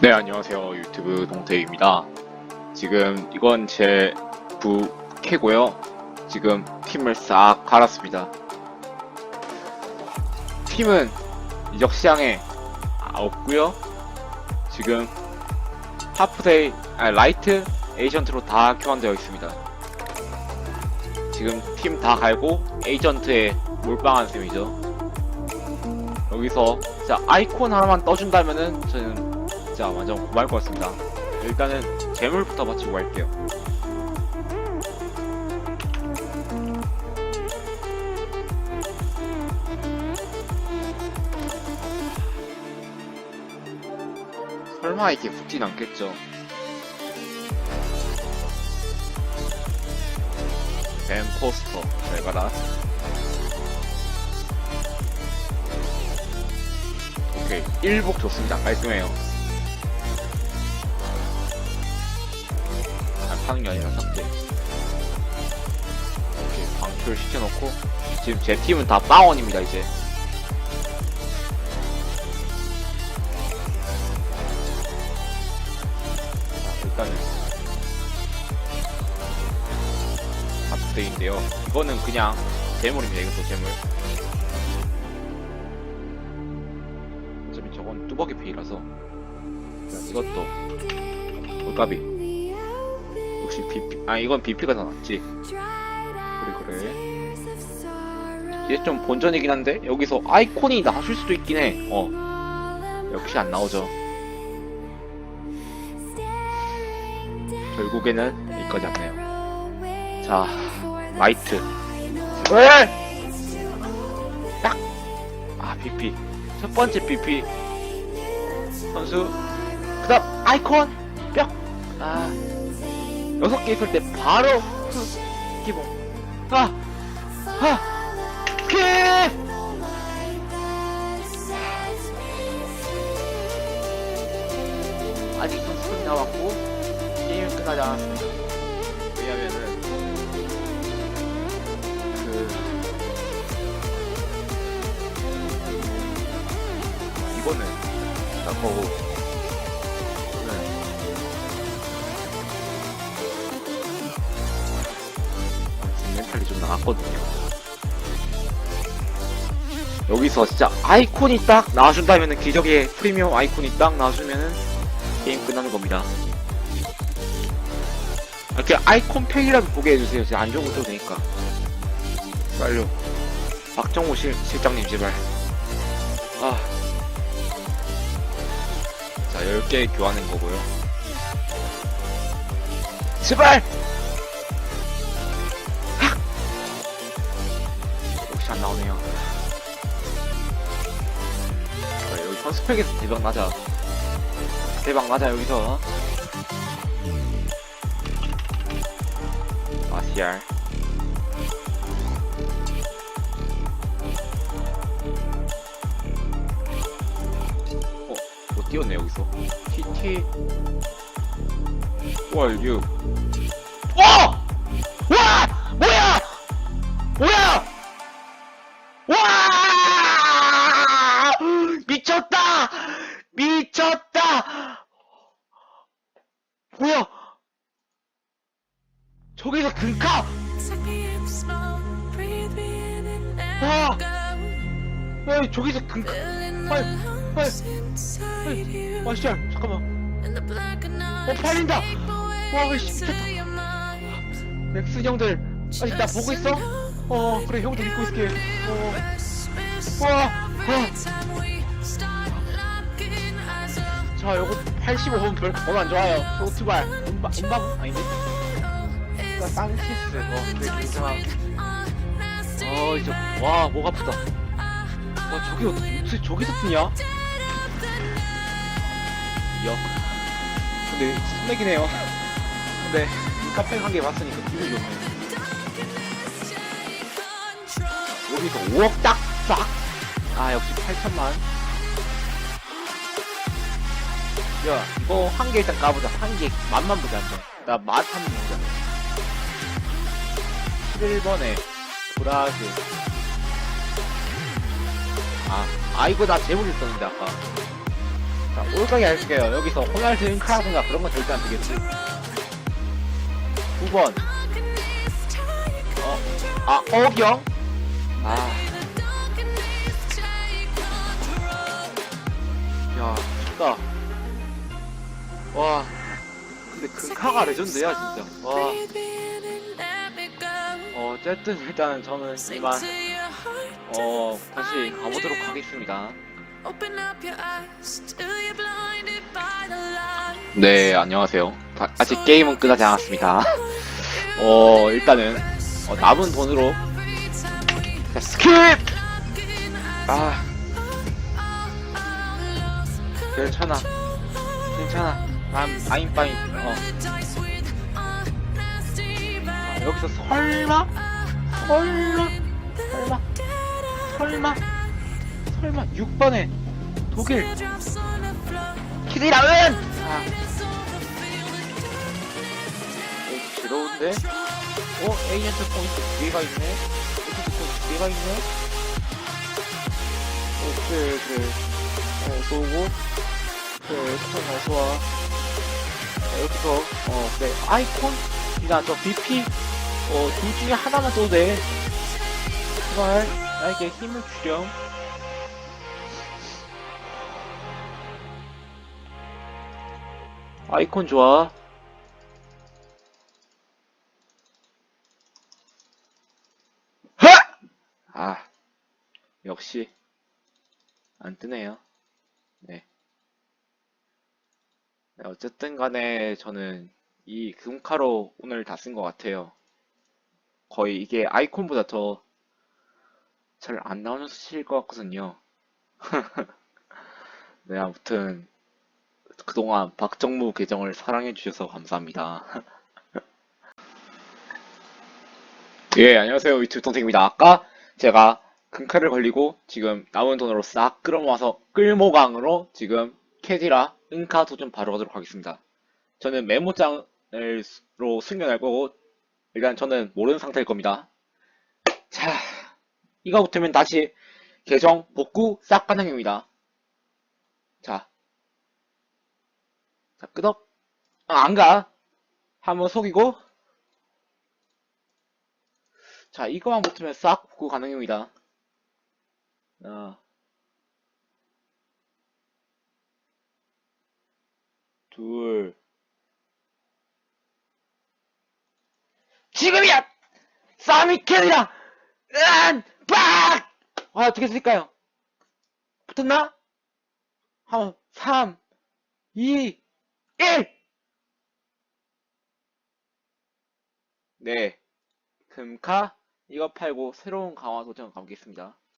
네, 안녕하세요. 유튜브 동태입니다. 지금 이건 제 부캐고요. 지금 팀을 싹 갈았습니다. 팀은 이적 시장에 아, 없고요. 지금 하프데이, 아 라이트 에이전트로 다 교환되어 있습니다. 지금 팀 다 갈고 에이전트에 몰빵한 셈이죠. 여기서 아이콘 하나만 떠준다면은 저는 진짜 완전 고마울 것 같습니다. 일단은 재물부터 맞추고 갈게요. 설마 이게 붙진 않겠죠? 뱀 포스터 잘 가라. 오케이 1복 좋습니다. 깔끔해요. 안 파는 게 아니라 삭제. 오케이, 방출 시켜놓고, 지금 제 팀은 다 빵원입니다, 이제. 자, 일단은. 하프데이인데요. 이거는 그냥 재물입니다, 이것도 재물. 어차피 저건 뚜벅이 페이라서. 자, 이것도. 올까비. 역시 BP, 아 이건 BP가 더 낫지. 그래 그래. 이게 좀 본전이긴 한데 여기서 아이콘이 나올 수도 있긴 해. 어 역시 안 나오죠. 결국에는 여기까지 왔네요. 자 라이트. 왜? 딱. 아 BP 첫 번째 BP 선수. 그다음 아이콘 뿅. 아. 여섯 개 있을 때 바로 그 기본 아! 아! 오케이! 아직 선수는 남았고 게임은 끝나지 않았습니다 왜냐면은 그 이거는 나 거고 멘탈이 좀 나갔거든요. 여기서 진짜 아이콘이 딱 나와준다면은 기적의 프리미엄 아이콘이 딱 나와주면은 게임 끝나는 겁니다. 이렇게 아이콘 팩이라도 보게 해주세요. 진짜 안 좋은 거 써도 되니까. 빨리. 박정호 실, 실장님 제발. 아. 자, 10개 교환한 거고요. 제발! 그래, 여기 선스펙에서 대박 나자. 대박 나자, 여기서. 아시알. 어, 뭐 띄웠네, 여기서. TT. 월, 6. 와! 와! 뭐야! 뭐야! 미쳤다! 뭐야? 저기서 금카! 와! 야, 저기서 금카! 빨리, 빨리. 와, 진짜, 잠깐만. 어, 팔린다! 와, 씨, 미쳤다. 맥스 형들, 아직 나 보고 있어? 어, 그래, 형들 믿고 있을게. 어, 와, 와. 자, 요거 85분 별, 별로 안 좋아요. 투발. 음바, 음바, 아닌데? 나 쌍키스. 어, 그래, 괜찮아. 어, 이제, 와, 목 아프다. 와, 저기 어떻게, 어떻게 저기서 뜨냐? 역. 근데, 스맥이네요. 근데, 이 카페 한개 봤으니까 기분이 좋네. 여기서 5억 딱, 싹! 아, 역시 8천만. 야, 이거 한 개 일단 까보자. 한 개, 맛만 보자, 한번. 나맛 한 번 보자. 11번에, 브라즈. 아, 아, 이거 나 재물 있었는데, 아까. 자, 올가게 할게요. 여기서 호날두 인카라든가 그런 건 절대 안 되겠지. 9번. 어, 아, 어경? 아. 야, 춥다. 와. 근데 금카가 레전드야, 진짜. 와. 어, 어쨌든 일단은 저는 이만, 어, 다시 가보도록 하겠습니다. 네, 안녕하세요. 다- 아직 게임은 끝나지 않았습니다. 어, 일단은, 어, 남은 돈으로, 자, 스킵! 아, 괜찮아. 괜찮아. I'm fine. 어. 아, 여기서 설마? 설마? 설마? 설마? 설마? 6번에 독일 키디라은! 아, 오, 지러운데? 어, 에이전트 포인트 두 개가 있네? 에이전트 포인트 두 개가 있네? 오, 그래, 그래. 어, 쏘고. 그래, 총 어서와. 자, 여기서, 어, 그래. 아이콘? 이나 저 BP? 어, 둘 중에 하나만 써도 돼. 제발, 나에게 힘을 주렴. 아이콘 좋아. 하! 아, 역시 안 뜨네요. 네. 네, 어쨌든 간에 저는 이 금카로 오늘 다 쓴 것 같아요. 거의 이게 아이콘보다 더 잘 안 나오는 수치일 것 같거든요. 네, 아무튼 그동안 박정무 계정을 사랑해 주셔서 감사합니다. 예, 안녕하세요. 유튜브 동생입니다. 아까 제가 금칼을 걸리고 지금 남은 돈으로 싹 끌어모아서 끌모강으로 지금 캐디라 은카 도전 바로 가도록 하겠습니다. 저는 메모장으로 숨겨낼 거고 일단 저는 모르는 상태일 겁니다. 자, 이거 붙으면 다시 계정 복구 싹 가능입니다. 자, 자, 끄덕. 아, 안 가. 한번 속이고. 자, 이거만 붙으면 싹 복구 가능입니다. 하 둘. 지금이야! 사미캔이다! 으안! 빡! 아, 어떻게 쓸까요? 붙었나? 한, 3, 2, 1! 네. 금카, 이거 팔고 새로운 강화 도전 가보겠습니다.